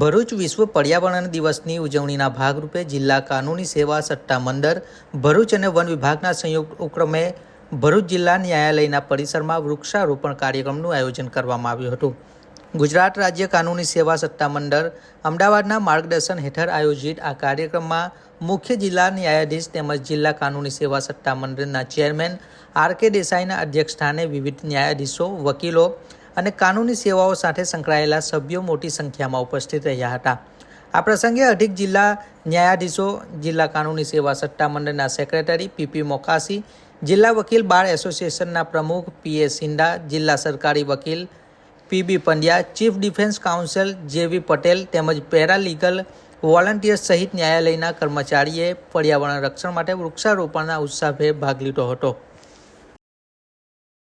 ભરૂચ વિશ્વ પર્યાવરણ દિવસની ઉજવણીના ભાગરૂપે જિલ્લા કાનૂની સેવા સટ્ટા મંડળ, ભરૂચ અને વન વિભાગના સંયુક્ત ઉપક્રમે ભરૂચ જિલ્લા ન્યાયાલયના પરિસરમાં વૃક્ષારોપણ કાર્યક્રમનું આયોજન કરવામાં આવ્યું હતું. ગુજરાત રાજ્ય કાનૂની સેવા સત્તા મંડળ અમદાવાદના માર્ગદર્શન હેઠળ આયોજિત આ કાર્યક્રમમાં મુખ્ય જિલ્લા ન્યાયાધીશ તેમજ જિલ્લા કાનૂની સેવા સત્તા મંડળના ચેરમેન આર કે દેસાઈના અધ્યક્ષસ્થાને વિવિધ ન્યાયાધીશો, વકીલો અને કાનૂની સેવાઓ સાથે સંકળાયેલા સભ્યો મોટી સંખ્યામાં ઉપસ્થિત રહ્યા હતા. આ પ્રસંગે અધિક જિલ્લા ન્યાયાધીશો, જિલ્લા કાનૂની સેવા સત્તામંડળના સેક્રેટરી પીપી મોકાસી, જિલ્લા વકીલ બાર એસોસિએશનના પ્રમુખ પીએ સિંડા જિલ્લા સરકારી વકીલ P B Pandya, chief defence counsel J V Patel તેમજ પેરાલીગલ વોલન્ટિયર્સ સહિત ન્યાયાલયના કર્મચારીએ પર્યાવરણ રક્ષણ માટે વૃક્ષારોપણના ઉત્સાહભેર ભાગ લીધો હતો.